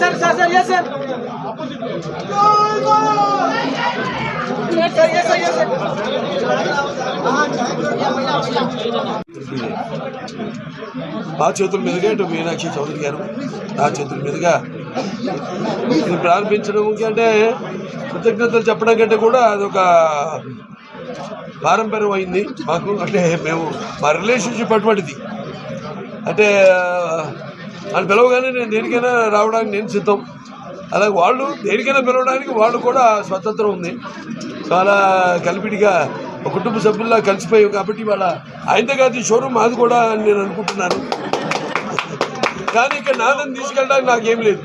Sir sir sir yes sir మా చేతుల మీదుగా ఇటు మీనాక్షి చౌదరి గారు. నా చేతుల మీదుగా ఇది ప్రారంభించడం అంటే కృతజ్ఞతలు చెప్పడం కంటే కూడా అదొక పారంపర్యం అయింది. మాకు అంటే మేము మా రిలేషన్షిప్ అటువంటిది. అంటే అని పిలవగానే నేను దేనికైనా రావడానికి నేను సిద్ధం. అలాగే వాళ్ళు దేనికైనా పిలవడానికి వాళ్ళు కూడా స్వతంత్రం ఉంది. చాలా కలిపిడిగా ఒక కుటుంబ సభ్యుల్లా కలిసిపోయాం కాబట్టి వాళ్ళ ఆయనతో కాదు ఈ షోరూమ్ మాది కూడా అని నేను అనుకుంటున్నాను. కానీ ఇక్కడ నాదని తీసుకెళ్ళడానికి నాకేం లేదు.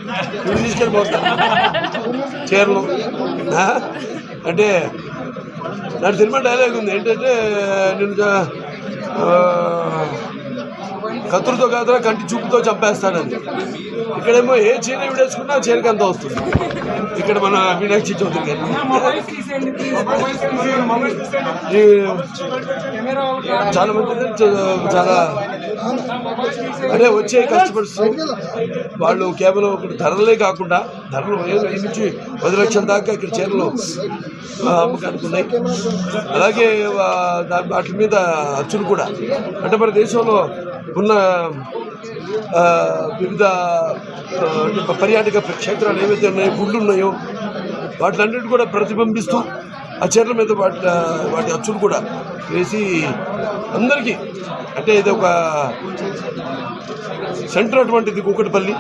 నువ్వు తీసుకెళ్ళిపోతాను చీరలు. అంటే నాకు సినిమా డైలాగ్ ఉంది. ఏంటంటే నేను కత్తులతో కాదురా కంటి చూపుతో చంపేస్తానని. ఇక్కడేమో ఏ చీర విడేసుకున్నా చీరకి అంత వస్తుంది. ఇక్కడ మన మీనాక్షి చౌదరి గారు ఈ చాలా మంది చాలా అంటే వచ్చే కస్టమర్స్ వాళ్ళు కేవలం ఇక్కడ ధరలే కాకుండా ధరలు నుంచి పది లక్షల దాకా ఇక్కడ చీరలు అమ్మకానికి ఉన్నాయి. అలాగే వాటి మీద అచ్చులు కూడా. అంటే మన దేశంలో ఉన్న వివిధ పర్యాటక క్షేత్రాలు ఏవైతే ఉన్నాయో గుళ్ళు ఉన్నాయో వాటిలన్నిటి కూడా ప్రతిబింబిస్తూ ఆ చీరల మీద వాటి వాటి అచ్చులు కూడా వేసి అందరికీ అంటే ఇది ఒక సెంటర్ అటువంటిది కూకటిపల్లి.